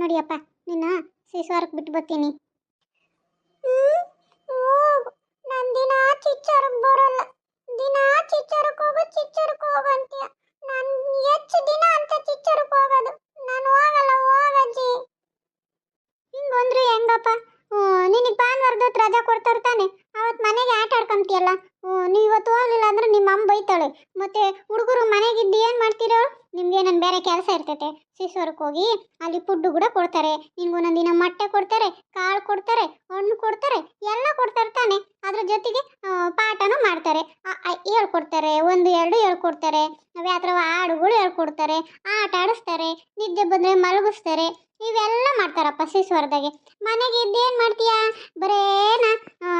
ನೋಡಿಯಪ್ಪ, ನಿನ್ನ ಸೀಸ್ವಾರಕ್ಕೆ ಬಿಟ್ಟು ಬರ್ತೀನಿ. ನಾನು ದಿನ ಚಿಚ್ಚರಕ್ಕೆ ಬರಲ್ಲ. ದಿನ ಚಿಚ್ಚರಕ್ಕೆ ಹೋಗು ಚಿಚ್ಚರಕ್ಕೆ ಹೋಗು ಅಂತೀಯ. ನಾನು ಹೆಚ್ಚು ದಿನ ಅಂತ ಚಿಚ್ಚರಕ್ಕೆ ಹೋಗೋದು. ನಾನು ಹೋಗಲ್ಲ, ಹೋಗಜ್ಜಿ. ಹಿಂಗಂದ್ರೆ ಹೆಂಗಪ್ಪ? ನಿನಗೆ ಭಾನುವಾರದ ಹೊತ್ತು ರಜಾ ಕೊಡ್ತಾರೆ ತಾನೆ. ಅವತ್ತು ಮನೆಗೆ ಆಟ ಆಡ್ಕೊಂತೀಯಲ್ಲ? ನೀವು ಇವತ್ತು ಹೋಗಲಿಲ್ಲ ಅಂದ್ರೆ ನಿಮ್ಮ ಅಮ್ಮ ಬೈತಾಳೆ. ಮತ್ತೆ ಹುಡುಗರು ಮನೆಗಿದ್ದು ಏನು ಮಾಡ್ತೀರೋ? ನಿಮ್ಗೆ ನಾನು ಬೇರೆ ಕೆಲಸ ಇರ್ತೈತೆ. ಶಿಶುವರ್ಗೆ ಹೋಗಿ ಅಲ್ಲಿ ಫುಡ್ಡು ಕೂಡ ಕೊಡ್ತಾರೆ. ನಿನ್ಗೆ ಒಂದಿನ ದಿನ ಮೊಟ್ಟೆ ಕೊಡ್ತಾರೆ, ಕಾಳು ಕೊಡ್ತಾರೆ, ಹಣ್ಣು ಕೊಡ್ತಾರೆ, ಎಲ್ಲ ಕೊಡ್ತಾರೆ ತಾನೆ. ಅದ್ರ ಜೊತೆಗೆ ಪಾಠನೂ ಮಾಡ್ತಾರೆ. ಹೇಳ್ಕೊಡ್ತಾರೆ, ಒಂದು, ಎರಡು ಹೇಳ್ಕೊಡ್ತಾರೆ. ಅಥವಾ ಹಾಡುಗಳು ಹೇಳ್ಕೊಡ್ತಾರೆ, ಆಟ ಆಡಿಸ್ತಾರೆ, ನಿದ್ದೆ ಬಂದರೆ ಮಲಗಿಸ್ತಾರೆ. ಇವೆಲ್ಲ ಮಾಡ್ತಾರಪ್ಪ ಶಿಶುವರ್ದಾಗೆ ಮನೆಗೆ ಇದ್ದೇನು ಮಾಡ್ತೀಯಾ? ಬರೇ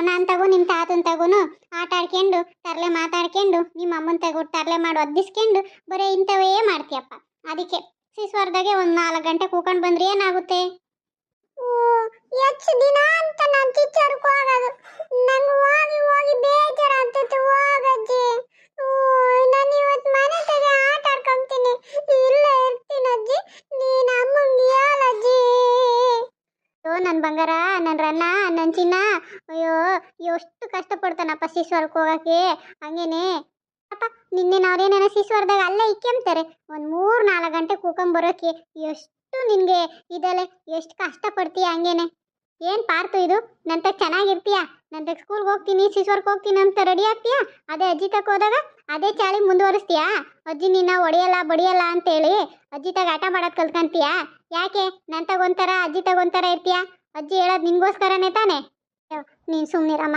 ನಾನು ತಗೋ ನಿಮ್ಮ ತಾತನ ತಗೋನು, ಆಟ ಆಡ್ಕೊಂಡು, ತರಲೆ ಮಾತಾಡ್ಕೊಂಡು, ನಿಮ್ಮ ಅಮ್ಮನ ತಗೋ, ತರಲೆ ಮಾಡಿ ಒದ್ದಿಸ್ಕೊಂಡು ಬರೀ ಇಂಥವೇ ಮಾಡ್ತೀಯಪ್ಪ. ಅದಕ್ಕೆ ಶಿಸ್ವಾರದಾಗೆ ಒಂದು ನಾಲ್ಕು ಗಂಟೆ ಕೂಕೊಂಡು ಬಂದ್ರೆ ಏನಾಗುತ್ತೆ? ಹೆಚ್ಚು ದಿನ ಅಂತ ನಾನು ಚಿಚ್ಚರ್ಕ್ ಹೋಗೋದು. ನಂಗೆ ಹೋಗಿ ಹೋಗಿ ಬೇಜಾರಾಗ್ತೈತೆ ಹೋಗಜ್ಜಿ ನಾನು ಇವತ್ತು ಮನೆ ತೆಗೆ ಆಟ ಆಡ್ಕೊಂತೀನಿ ಇಲ್ಲೇ ಇರ್ತೀನಿ ಅಜ್ಜಿ ನೀನು ಅಮ್ಮಂಗೆ ಹೇಳಜ್ಜಿ ಓ ನನ್ನ ಬಂಗಾರ ನನ್ನ ರನ್ನ ನನ್ನ ಚಿನ್ನ ಅಯ್ಯೋ ಎಷ್ಟು ಶಿಶ್ವರ್ಕ್ ಹೋಗಕ್ಕೆ? ಹಂಗೇನೆ? ಅಪ್ಪ, ನಿನ್ನೆ ನಾವ್ರೇನೇನೋ ಶಿಶ್ವರ್ದಾಗ ಅಲ್ಲೇ ಇಕ್ಕೆಂಬ್ತಾರೆ ಒಂದು ಮೂರು ನಾಲ್ಕು ಗಂಟೆ ಕೂಕೊಂಬರೋಕೆ ಎಷ್ಟು ನಿನಗೆ ಇದಲ್ಲೇ ಎಷ್ಟು ಕಷ್ಟಪಡ್ತೀಯ ಹಂಗೇನೆ? ಏನು ಪಾರ್ತು ಇದು? ನಂತ ಚೆನ್ನಾಗಿರ್ತೀಯ? ನಂತ ಸ್ಕೂಲ್ಗೆ ಹೋಗ್ತೀನಿ ಶಿಶ್ವರ್ಕ್ ಹೋಗ್ತೀನಿ ಅಂತ ರೆಡಿ ಆಗ್ತೀಯಾ? ಅದೇ ಅಜ್ಜಿ ತಕ್ಕ ಹೋದಾಗ ಅದೇ ಚಾಳಿ ಮುಂದುವರಿಸ್ತೀಯಾ? ಅಜ್ಜಿ ನಿನ್ನ ಹೊಡಿಯಲ್ಲ ಬಡಿಯಲ್ಲ ಅಂತೇಳಿ ಅಜ್ಜಿ ತಗ ಆಟ ಮಾಡೋದು ಕಲ್ತ್ಕೊಂತೀಯಾ? ಯಾಕೆ? ನನ್ನ ತಗೊಂತಾರ ಅಜ್ಜಿ ತಗೊಂತಾರ ಇರ್ತೀಯಾ? ಅಜ್ಜಿ ಹೇಳೋದು ನಿಂಗೋಸ್ಕರನೇ ತಾನೇ? ನೀನು ಸುಮ್ಮನಿರಮ್ಮ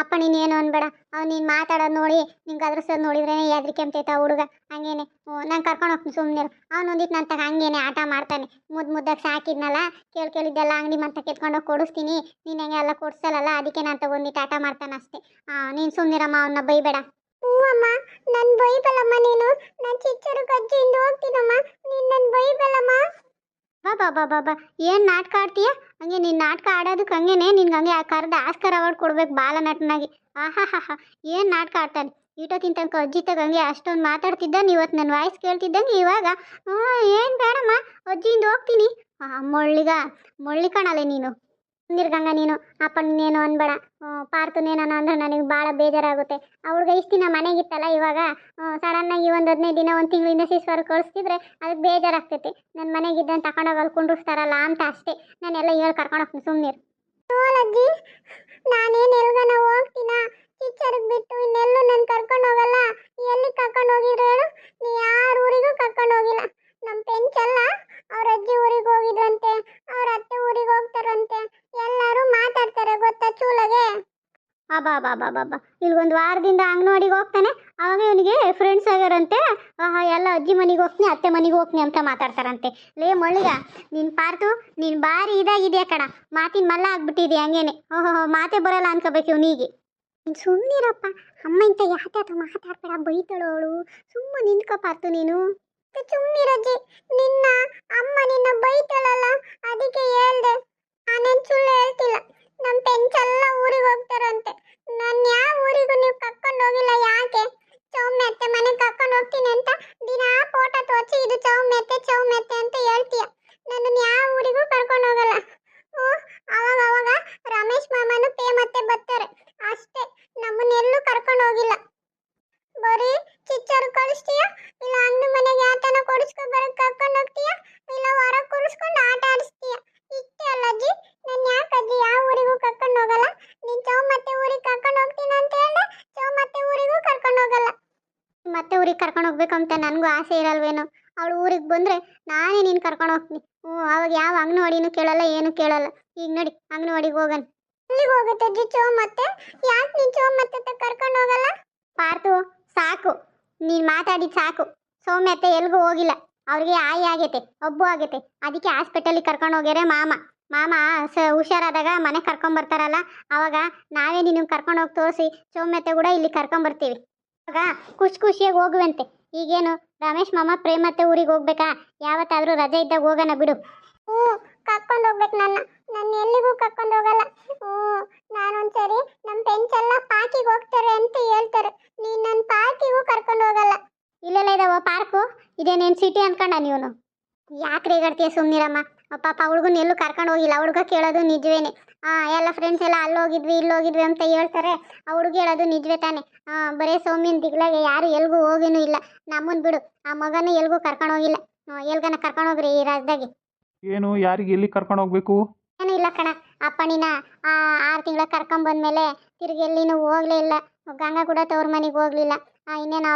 ಅಪ್ಪ ನೀನು ಏನು ಅನ್ಬೇಡ. ಅವ್ನು ನೀನು ಮಾತಾಡೋದು ನೋಡಿ, ನಿಂಗೆ ಅದ್ರ ಸರ್ ನೋಡಿದ್ರೇ ಹೆದ್ರಿಕೆ ಅಂತೈತ ಹುಡುಗ. ಹಂಗೇನೆ. ನಾನು ಕರ್ಕೊಂಡು ಹೋಗ್ತೀನಿ ಸುಮ್ಮನಿರು ಒಂದಿಟ್ ನನ್ನ ತಗ ಹಂಗೇನೆ ಆಟ ಮಾಡ್ತಾನೆ. ಮುದ್ದು ಮುದ್ದಾಗಿ ಸಾಕಿದ್ನಲ್ಲ, ಕೇಳಿ ಕೇಳಿದ್ದೆಲ್ಲ ಅಂಗಡಿ ಮತ್ತೆ ಕೆತ್ಕೊಂಡೋಗಿ ಕೊಡಿಸ್ತೀನಿ. ನೀನು ಹೆಂಗೆ ಎಲ್ಲ ಕೊಡ್ಸಲ್ಲ ಅದಕ್ಕೆ ನಾನು ತಗೊಂಡಿಟ್ಟು ಆಟ ಮಾಡ್ತಾನೆ ಅಷ್ಟೇ. ನೀನು ಸುಮ್ಮನಿರಮ್ಮ ಅವನ್ನ ಬೈಬೇಡ. ಹ್ಞೂ ಅಮ್ಮ. ನನ್ನ ಬೈಬಲ್ಲಮ್ಮ ನೀನು. ನಾನು ಚಿಚ್ಚರು ಅಜ್ಜಿಯಿಂದ ಹೋಗ್ತೀನಮ್ಮ. ನೀನು ನನ್ನ ಬೈಬಲ್ಲಮ್ಮ. ಬಾ ಬಾ ಬಾ ಬಾ ಬಾ ಏನು ನಾಟಕ ಆಡ್ತೀಯ? ಹಂಗೆ ನೀನು ನಾಟಕ ಆಡೋದಕ್ಕೆ ಹಂಗೇನೆ, ನಿನ್ಗೆ ಹಂಗೆ ಆ ಕರೆದ ಆಸ್ಕರ್ ಅವಾರ್ಡ್ ಕೊಡ್ಬೇಕು ಬಾಲ ನಟನಾಗಿ. ಆಹಾ ಏನು ನಾಟಕ ಆಡ್ತಾನೆ ಈಟೋ ತನಕ ಅಜ್ಜಿ ತಗ ಹಂಗೆ ಅಷ್ಟೊಂದು ಮಾತಾಡ್ತಿದ್ದಾನೆ ಇವತ್ತು ನನ್ನ ವಾಯ್ಸ್ ಕೇಳ್ತಿದ್ದಂಗೆ ಇವಾಗ? ಏನು ಬೇಡಮ್ಮ ಅಜ್ಜಿಯಿಂದ ಹೋಗ್ತೀನಿ. ಮೊಳ್ಳಿಗ ಮೊಳ್ಳಿ ಕಾಣಲ್ಲ ನೀನು. ನಿರ್ಗಂಗ ನೀನು ಅಪ್ಪ ನೀನೇನು ಅನ್ಬೇಡ. ಪಾರ್ತನೇನ ಅಂದ್ರೆ ನನಗೆ ಭಾಳ ಬೇಜಾರಾಗುತ್ತೆ. ಅವ್ರಿಗೆ ಇಷ್ಟು ದಿನ ಮನೆಗಿತ್ತಲ್ಲ ಇವಾಗ ಸಡನ್ನಾಗಿ ಒಂದು ಹದಿನೈದು ದಿನ, ಒಂದು ತಿಂಗಳಿಂದ ಶಿಸ್ವರ್ ಕಳಿಸ್ತಿದ್ರೆ ಅದಕ್ಕೆ ಬೇಜಾರಾಗ್ತೈತೆ. ನನ್ನ ಮನೆಗಿದ್ದಂತ ತಗೊಂಡೋಗಿ ಅಲ್ಲಿ ಕುಂಡ್ರಿಸ್ತಾರಲ್ಲ ಅಂತ ಅಷ್ಟೇ. ನಾನೆಲ್ಲ ಹೇಳಿ ಕರ್ಕೊಂಡು ಹೋಗ್ತೀನಿ. ಸುಮ್ಮನೆ ಅಬ್ಬಾ ಬಾ ಬಾ ಬಾ ಬಾ. ಇಲ್ಗೊಂದು ವಾರದಿಂದ ಅಂಗನವಾಡಿಗೆ ಹೋಗ್ತಾನೆ. ಅವಾಗ ಇವನಿಗೆ ಫ್ರೆಂಡ್ಸ್ ಆಗ್ಯಾರಂತೆ ಎಲ್ಲ ಅಜ್ಜಿ ಮನೆಗೆ ಹೋಗ್ತೀನಿ, ಅತ್ತೆ ಮನೆಗೆ ಹೋಗ್ತೀನಿ ಅಂತ ಮಾತಾಡ್ತಾರಂತೆ. ಲೇ ಮಳ್ಳಿಗ, ನಿನ್ ಪಾರ್ತು ನೀನ್ ಭಾರಿ ಇದಾಗಿದೆಯಾ ಕಣ. ಮಾತಿನ ಮಲ್ಲ ಆಗ್ಬಿಟ್ಟಿದೆ ಹಂಗೇನೆ. ಓಹೋ, ಮಾತೆ ಬರಲ್ಲ ಅನ್ಕೋಬೇಕು ಇವನಿಗೆ. ನೀನು ಸುಮ್ಮನಿರಪ್ಪ ಅಮ್ಮ ಇಂತ ಯಾಕೆ ಮಾತಾಡ್ಬೇಡ, ಬೈತಾಳು ಅವಳು. ಸುಮ್ಮನೆ ನಿಂತ್ಕೊ ಪಾರ್ತು ನೀನು. ಸುಮ್ಮನಿರಜ್ಜಿ ನಿನ್ನ ಅಮ್ಮ ನಿನ್ನ ಬೈತಾಳಲ್ಲ, ಅದಕ್ಕೆ ಹೇಳ್ದೆ. ನಾನು ಸುಳ್ಳು ಹೇಳ್ತಿಲ್ಲ. ನಮ್ಮ ಎಲ್ಲ ಊರಿಗೆ ಹೋಗ್ತಾರಂತೆ. ನಾನು ಯಾವ ಊರಿಗೂ ನೀವು ಕರ್ಕೊಂಡು ಹೋಗಿಲ್ಲ ಯಾಕೆ? ಚೌಮೆ ಅತ್ತೆ ಮನೆಗೆ ಕರ್ಕೊಂಡು ಹೋಗ್ತೀನಿ ಅಂತ ಅಂತ ನನಗೂ ಆಸೆ ಇರಲ್ವೇನೋ? ಅವಳು ಊರಿಗೆ ಬಂದರೆ ನಾನೇ ನೀನು ಕರ್ಕೊಂಡು ಹೋಗ್ತೀನಿ. ಹ್ಞೂ, ಅವಾಗ ಯಾವ ಅಂಗನವಾಡಿನೂ ಕೇಳಲ್ಲ, ಏನು ಕೇಳಲ್ಲ. ಈಗ ನೋಡಿ, ಅಂಗನವಾಡಿಗೆ ಹೋಗನ್ ಇಲ್ಲಿಗೆ ಹೋಗುತ್ತೆ ಜಿಚ್ಚು ಮತ್ತೆ? ಯಾಕೆ ನೀನು ಮತ್ತೆ ಕರ್ಕೊಂಡು ಹೋಗಲ್ಲ? ಪಾರ್ತು ಸಾಕು. ನೀನು ಮಾತಾಡಿದ ಸಾಕು. ಸೌಮ್ಯತೆ ಎಲ್ಗೂ ಹೋಗಿಲ್ಲ. ಅವ್ರಿಗೆ ಆಯಿ ಆಗೈತೆ ಒಬ್ಬು ಆಗೈತೆ. ಅದಕ್ಕೆ ಹಾಸ್ಪಿಟಲಿಗೆ ಕರ್ಕೊಂಡು ಹೋಗ್ಯಾರೆ ಮಾಮ. ಮಾಮ, ಸ, ಹುಷಾರಾದಾಗ ಮನೆ ಕರ್ಕೊಂಬರ್ತಾರಲ್ಲ ಅವಾಗ ನಾವೇ ನಿನ್ನ ಕರ್ಕೊಂಡು ಹೋಗಿ ತೋರಿಸಿ ಸೌಮ್ಯತೆ ಕೂಡ ಇಲ್ಲಿ ಕರ್ಕೊಂಬರ್ತೀವಿ ಅವಾಗ ಖುಷಿ ಖುಷಿಯಾಗಿ ಹೋಗುವಂತೆ. ಈಗೇನು? ರಮೇಶ್ ಮಾಮ ಪ್ರೇಮತ್ತೆ ಊರಿಗೆ ಹೋಗ್ಬೇಕಾ? ಯಾವತ್ತಾದ್ರೂ ರಜೆ ಇದ್ದಾಗ ಹೋಗೋಣ ಬಿಡು. ಹ್ಞೂ ಕರ್ಕೊಂಡು ಹೋಗ್ಬೇಕು ನನ್ನ. ನನ್ನ ಎಲ್ಲಿಗೂ ಕರ್ಕೊಂಡು ಹೋಗಲ್ಲ. ಹ್ಞೂ ನಾನೊಂದ್ಸರಿ ನಮ್ಮ ಫ್ರೆಂಡ್ಸ್ ಎಲ್ಲ ಪಾರ್ಕಿಗೆ ಹೋಗ್ತಾರೆ ಅಂತ ಹೇಳ್ತಾರೆ. ನೀನು ನನ್ನ ಪಾರ್ಕಿಗೂ ಕರ್ಕೊಂಡು ಹೋಗಲ್ಲ. ಇಲ್ಲೆಲ್ಲ ಇದಾವ ಪಾರ್ಕು ಇದೇನೇನು ಸಿಟಿ ಅನ್ಕೊಂಡ ನೀವು ಯಾಕೆ ರೇಗಾಡ್ತೀಯ ಸುಮ್ಮನಿರಮ್ಮ ಪಾಪ ಹುಡುಗನ ಎಲ್ಲೂ ಕರ್ಕೊಂಡು ಹೋಗಿಲ್ಲ. ಹುಡುಗ ಕೇಳೋದು ನಿಜವೇನೆ. ಎಲ್ಲ ಫ್ರೆಂಡ್ಸ್ ಎಲ್ಲ ಅಲ್ಲಿ ಹೋಗಿದ್ವಿ ಇಲ್ಲಿ ಹೋಗಿದ್ವಿ ಅಂತ ಹೇಳ್ತಾರೆ. ಆ ಹುಡುಗಿ ಹೇಳೋದು ನಿಜವೇ ತಾನೆ. ಬರೀ ಸೌಮ್ಯನ ದಿಗ್ಲಾಗೆ ಯಾರು ಎಲ್ಗೂ ಹೋಗಿನೂ ಇಲ್ಲ. ನಮ್ಮನ್ ಬಿಡು ಆ ಮಗನ ಎಲ್ಗೂ ಕರ್ಕೊಂಡು ಹೋಗಿಲ್ಲ. ಎಲ್ಗನ ಕರ್ಕೊಂಡು ಹೋಗ್ರಿ ಈ ರಾಜ್ಯದಾಗೆ. ಏನು ಯಾರಿಗೆ ಎಲ್ಲಿ ಕರ್ಕೊಂಡು ಹೋಗ್ಬೇಕು? ಏನೂ ಇಲ್ಲ ಕಣ. ಅಪ್ಪನಿನ ಆ ಆರು ತಿಂಗಳ ಕರ್ಕೊಂಬಂದ್ಮೇಲೆ ತಿರುಗಿ ಎಲ್ಲಿನೂ ಹೋಗ್ಲೇ ಇಲ್ಲ. ಗಂಗಾ ಕೂಡ ತವ್ರ ಮನೆಗೆ ಹೋಗ್ಲಿಲ್ಲ. ಇನ್ನೇನು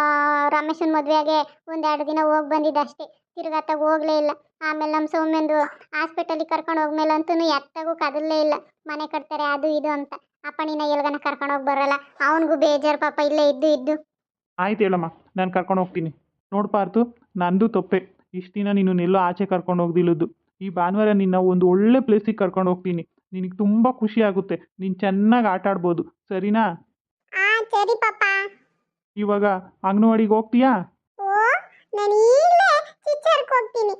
ರಮೇಶನ ಮದುವೆಗೆ ಒಂದೆರಡು ದಿನ ಹೋಗಿ ಬಂದಿದ್ದೆ ಅಷ್ಟೇ. ತಿರ್ಗಾತಾಗ ಹೋಗ್ಲೇ ಇಲ್ಲ. ಆಮೇಲೆ ನಮ್ಮ ಸೌಮ್ಯಂದು ಹಾಸ್ಪಿಟಲಿಗೆ ಕರ್ಕೊಂಡು ಹೋಗ್ಮೇಲಂತೂ ಎತ್ತಾಗೂ ಕದಲೇ ಇಲ್ಲ. ಮನೆ ಕಟ್ತಾರೆ ಅದು ಇದು ಅಂತ. ಅಪ್ಪನಿನ ಎಲ್ಗನ ಕರ್ಕೊಂಡು ಹೋಗಿ ಬರಲ್ಲ. ಅವನಿಗೂ ಬೇಜಾರು ಪಾಪ ಇಲ್ಲೇ ಇದ್ದು ಇದ್ದು. ಆಯ್ತು ಹೇಳಮ್ಮ ನಾನು ಕರ್ಕೊಂಡು ಹೋಗ್ತೀನಿ. ನೋಡ್ಬಾರ್ದು ನಂದು ತಪ್ಪೆ. ಇಷ್ಟು ದಿನ ನೀನು ಎಲ್ಲೋ ಆಚೆ ಕರ್ಕೊಂಡು ಹೋಗ್ದಿಲ್ಲದ್ದು ಈ ಭಾನುವಾರ ನಿನ್ನ ಒಂದು ಒಳ್ಳೆ ಪ್ಲೇಸಿಗೆ ಕರ್ಕೊಂಡು ಹೋಗ್ತೀನಿ. ನಿನಗೆ ತುಂಬ ಖುಷಿ ಆಗುತ್ತೆ. ನೀನು ಚೆನ್ನಾಗಿ ಆಟ ಆಡ್ಬೋದು. ಸರಿನಾ? ಆ ಸರಿ ಪಾಪ. ಇವಾಗ ಅಂಗನವಾಡಿಗೆ ಹೋಗ್ತೀಯಾ ಓ ನಾನು ಈಗಲೇ ಚಿಚ್ಚರ್ಕ್ ಹೋಗ್ತೀನಿ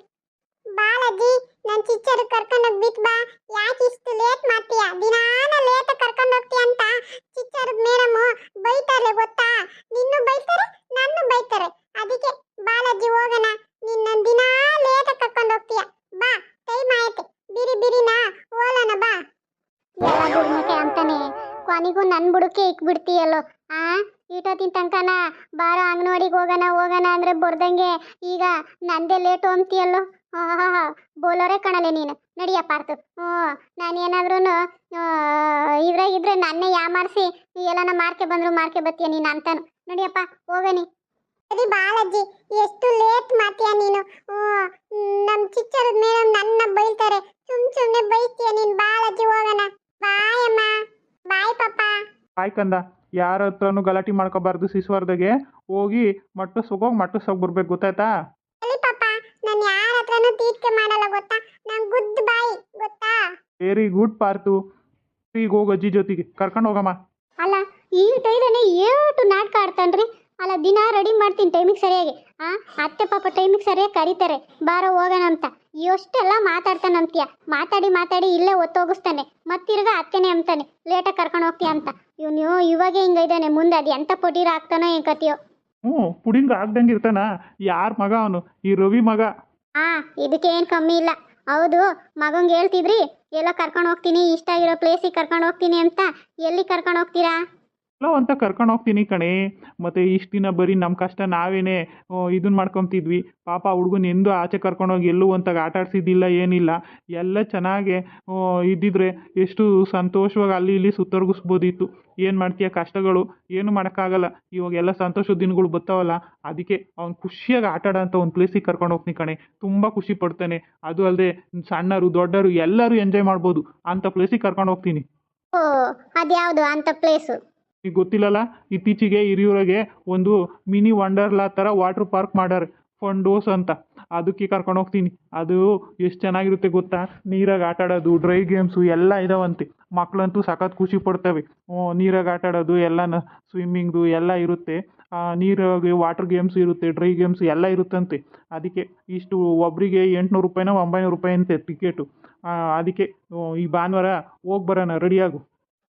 ಬಾಲಜಿ ನಾನು ಚಿಚ್ಚರ್ಕ್ ಕರ್ಕೊಂಡೋಗಿ ಬಿಟ್ ಬಾ ಯಾಕೆ ಇಷ್ಟು ಲೇಟ್ ಮಾಡ್ತೀಯ ದಿನಾನ ಲೇಟ್ ಕರ್ಕೊಂಡು ಹೋಗ್ತೀಯ ಅಂತ ಚಿಚ್ಚರ್ಗ್ ಮೇಡಮ್ ಬೈತಾರೆ ಗೊತ್ತಾ ನಿನ್ನೂ ಬೈತಾರೆ ನನ್ನ ಬೈತಾರೆ ಅದಕ್ಕೆ ಬಾಲಾಜಿ ಹೋಗೋಣ ನಿನ್ನ ದಿನಾ ಲೇಟ್ ಕರ್ಕೊಂಡು ಹೋಗ್ತೀಯ ಬಾ ಟೈಮ್ ಆಯ್ತು ಬಿರಿ ಬಿರಿನ ಹೋಗೋಣ ಬಾ ಎಲ್ಲ ದುರ್ಮುಖೆ ಅಂತಾನೆ ಕೊನೆಗೂ ನನ್ನ ಬುಡಕ್ಕೆ ಇಕ್ಬಿಡ್ತೀಯಲ್ಲೋ ಆ? ಈಟೋತಿನ ತನಕನ? ಬಾರೋ ಅಂಗನವಾಡಿಗೆ ಹೋಗೋಣ ಹೋಗೋಣ ಅಂದರೆ ಬರ್ದಂಗೆ ಈಗ ನಂದೇ ಲೇಟ್ ಅಂತೀಯಲ್ಲೋ ಹಾ ಬೋಲೋರೇ ಕಾಣಲೆ ನೀನು. ನಡಿಯ ಪಾರ್ತು ಹ್ಞೂ ನಾನು ಏನಾದ್ರೂ ಇದ್ರಾಗಿದ್ರೆ ನನ್ನೇ ಯಾಮಾರಿಸಿ ಎಲ್ಲನ ಮಾರ್ಕೆ ಬಂದ್ರು ಮಾರ್ಕೆ ಬತ್ತೀಯ ನೀನು ಅಂತಾನು. ನಡಿಯಪ್ಪ ಹೋಗನಿ ಸರಿ ಬಾಲಜ್ಜಿ, ಎಷ್ಟು ಲೇಟ್ ಮಾಡ್ತೀಯ ನೀನು? ನಮ್ಮ ಚಿಚ್ಚರದ ಮೇಡಮ್ ನನ್ನ ಬೈತಾರೆ ಸುಮ್ ಸುಮ್ಮನೆ ಬೈತೀಯ ನೀನು? ಬಾಲಜ್ಜಿ, ಹೋಗೋಣ. ಆಯ್ ಕಂದ ಯಾರ ಹತ್ರನು ಗಲಾಟೆ ಮಾಡ್ಕೋಬಾರ್ದು ಶಿಶುವಾರ್ದಾಗೆ ಹೋಗಿ ಮಟ್ಟಸೋಗೋಗಿ ಮಟ್ಟಸೋಗಿ ಬರ್ಬೇಕು ಗೊತ್ತಾಯ್ತಾ? ಸರಿ ಪಾಪ ನಾನು ಯಾರ ಹತ್ರನು ತೀರ್ಕೆ ಮಾಡಲ್ಲ ಗೊತ್ತಾ? ನಾನು ಗುಡ್ ಬಾಯಿ ಗೊತ್ತಾ? ವೆರಿ ಗುಡ್ ಪಾರ್ತು ಈಗ ಹೋಗ ಅಜ್ಜಿ ಜೊತೆಗೆ. ಕರ್ಕೊಂಡು ಹೋಗಮ್ಮ. ಅಲ್ಲ ಈ ಟೈಲನೇ ಏಟು ನಾಟಕ ಆಡ್ತಾನ್ರಿ. ಅಲ್ಲ ದಿನ ರೆಡಿ ಮಾಡ್ತೀನಿ ಟೈಮಿಗೆ ಸರಿಯಾಗಿ. ಆ ಅತ್ತೆ ಪಾಪ ಟೈಮಿಗೆ ಸರಿಯಾಗಿ ಕರೀತಾರೆ. ಬಾರ ಹೋಗೋಣ ಅಂತ. ಎಷ್ಟೆಲ್ಲ ಮಾತಾಡ್ತಾನಂತೀಯ. ಮಾತಾಡಿ ಮಾತಾಡಿ ಇಲ್ಲೇ ಒತ್ತೋಗಿಸ್ತಾನೆ. ಮತ್ತಿರ್ಗ ಅತ್ತೆನೇ ಅಂತಾನೆ ಲೇಟಾಗಿ ಕರ್ಕೊಂಡು ಹೋಗ್ತೀಯ ಅಂತ. ಇವನು ಇವಾಗೆ ಹಿಂಗೈದಾನೆ ಮುಂದೆ ಅದು ಎಂಥ ಪೊಟೀರ ಆಗ್ತಾನೋ ಏನು ಕತಿಯೋ ಹ್ಞೂ ಪುಡಿಂಗ್ ಆಗ್ದಂಗೆ ಇರ್ತಾನ ಯಾರ ಮಗ ಅವನು? ಈ ರವಿ ಮಗ. ಆ ಇದಕ್ಕೆ ಏನು ಕಮ್ಮಿ ಇಲ್ಲ. ಹೌದು ಮಗಂಗೆ ಹೇಳ್ತಿದ್ರಿ ಎಲ್ಲ ಕರ್ಕೊಂಡು ಹೋಗ್ತೀನಿ ಇಷ್ಟ ಆಗಿರೋ ಪ್ಲೇಸಿಗೆ ಕರ್ಕೊಂಡು ಹೋಗ್ತೀನಿ ಅಂತ. ಎಲ್ಲಿ ಕರ್ಕೊಂಡು ಹೋಗ್ತೀರಾ? ಎಲ್ಲೋ ಅಂತ ಕರ್ಕೊಂಡು ಹೋಗ್ತೀನಿ ಕಣೆ. ಮತ್ತು ಇಷ್ಟು ದಿನ ಬರೀ ನಮ್ಮ ಕಷ್ಟ ನಾವೇನೇ ಇದನ್ನ ಮಾಡ್ಕೊತಿದ್ವಿ. ಪಾಪ ಹುಡುಗನ ಎಂದು ಆಚೆ ಕರ್ಕೊಂಡೋಗಿ ಎಲ್ಲೂ ಅಂತ ಆಟ ಆಡ್ಸಿದ್ದಿಲ್ಲ, ಏನಿಲ್ಲ. ಎಲ್ಲ ಚೆನ್ನಾಗೆ ಇದ್ದಿದ್ರೆ ಎಷ್ಟು ಸಂತೋಷವಾಗಿ ಅಲ್ಲಿ ಇಲ್ಲಿ ಸುತ್ತರ್ಗಿಸ್ಬೋದಿತ್ತು. ಏನು ಮಾಡ್ತೀಯ ಕಷ್ಟಗಳು? ಏನು ಮಾಡೋಕ್ಕಾಗಲ್ಲ. ಇವಾಗ ಎಲ್ಲ ಸಂತೋಷದ ದಿನಗಳು ಬರ್ತಾವಲ್ಲ ಅದಕ್ಕೆ ಅವ್ನು ಖುಷಿಯಾಗಿ ಆಟ ಆಡೋ ಅಂತ ಒಂದು ಪ್ಲೇಸಿಗೆ ಕರ್ಕೊಂಡು ಹೋಗ್ತೀನಿ ಕಣೆ. ತುಂಬ ಖುಷಿ ಪಡ್ತಾನೆ. ಅದು ಅಲ್ಲದೆ ಸಣ್ಣರು, ದೊಡ್ಡರು ಎಲ್ಲರೂ ಎಂಜಾಯ್ ಮಾಡ್ಬೋದು. ಅಂಥ ಪ್ಲೇಸಿಗೆ ಕರ್ಕೊಂಡು ಹೋಗ್ತೀನಿ. ಓ, ಅದ್ಯಾವುದು? ಅಂತ ಪ್ಲೇಸು? ಈಗ ಗೊತ್ತಿಲ್ಲಲ್ಲ? ಇತ್ತೀಚೆಗೆ ಹಿರಿಯೂರಿಗೆ ಒಂದು ಮಿನಿ ವಂಡರ್ಲಾ ಥರ ವಾಟ್ರ್ ಪಾರ್ಕ್ ಮಾಡ್ಯಾರ ಫಂಡೋಸ್ ಅಂತ. ಅದಕ್ಕೆ ಕರ್ಕೊಂಡು ಹೋಗ್ತೀನಿ. ಅದು ಎಷ್ಟು ಚೆನ್ನಾಗಿರುತ್ತೆ ಗೊತ್ತಾ? ನೀರಾಗ ಆಟ ಆಡೋದು ಡ್ರೈ ಗೇಮ್ಸು ಎಲ್ಲ ಇದಾವಂತೆ. ಮಕ್ಕಳಂತೂ ಸಖತ್ ಖುಷಿ ಪಡ್ತವೆ. ನೀರಾಗ ಆಟ ಆಡೋದು ಎಲ್ಲನ ಸ್ವಿಮ್ಮಿಂಗ್ದು ಎಲ್ಲ ಇರುತ್ತೆ. ನೀರಾಗಿ ವಾಟರ್ ಗೇಮ್ಸ್ ಇರುತ್ತೆ, ಡ್ರೈ ಗೇಮ್ಸ್ ಎಲ್ಲ ಇರುತ್ತಂತೆ. ಅದಕ್ಕೆ ಇಷ್ಟು ಒಬ್ಬರಿಗೆ ಎಂಟುನೂರು ರೂಪಾಯಿನ, ಒಂಬೈನೂರು ರೂಪಾಯಿ ಅಂತೆ ಟಿಕೆಟು. ಅದಕ್ಕೆ ಈ ಭಾನುವಾರ ಹೋಗಿ ಬರೋಣ ರೆಡಿಯಾಗು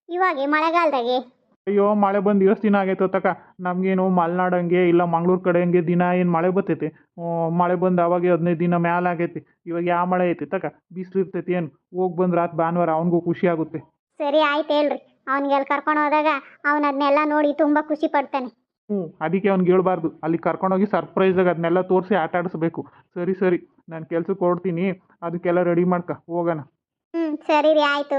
ಇವಾಗ ಮಳೆಗಾಲದಾಗೆ. ಅಯ್ಯೋ ಮಳೆ ಬಂದು ಎಷ್ಟು ದಿನ ಆಗೈತೆ ತಕ ನಮಗೇನು ಮಲೆನಾಡಂಗೆ ಇಲ್ಲ ಮಂಗ್ಳೂರು ಕಡೆ ಹಂಗೆ ದಿನ ಏನು ಮಳೆ ಬರ್ತೈತಿ? ಮಳೆ ಬಂದು ಅವಾಗೆ ಹದಿನೈದು ದಿನ ಮ್ಯಾಲ ಆಗೈತಿ. ಇವಾಗ ಯಾವ ಮಳೆ ಐತಿ ತಕ ಬಿಸಿಲು ಇರ್ತೈತಿ ಏನು? ಹೋಗಿ ಬಂದು ಆತು ಭಾನುವಾರ ಅವನಿಗೂ ಖುಷಿ ಆಗುತ್ತೆ. ಸರಿ ಆಯ್ತು ಹೇಳ್ರಿ. ಅವ್ನಿಗೆ ಅಲ್ಲಿ ಕರ್ಕೊಂಡು ಹೋದಾಗ ಅವ್ನು ಅದನ್ನೆಲ್ಲ ನೋಡಿ ತುಂಬ ಖುಷಿ ಪಡ್ತಾನೆ. ಹ್ಞೂ ಅದಕ್ಕೆ ಅವ್ನಿಗೆ ಹೇಳ್ಬಾರ್ದು. ಅಲ್ಲಿ ಕರ್ಕೊಂಡೋಗಿ ಸರ್ಪ್ರೈಸಾಗಿ ಅದನ್ನೆಲ್ಲ ತೋರಿಸಿ ಆಟ ಆಡಿಸ್ಬೇಕು. ಸರಿ ಸರಿ. ನಾನು ಕೆಲ್ಸಕ್ಕೆ ಕೊಡ್ತೀನಿ ಅದಕ್ಕೆಲ್ಲ ರೆಡಿ ಮಾಡ್ಕ ಹೋಗೋಣ. ಹ್ಞೂ ಸರಿ ರೀ ಆಯಿತು.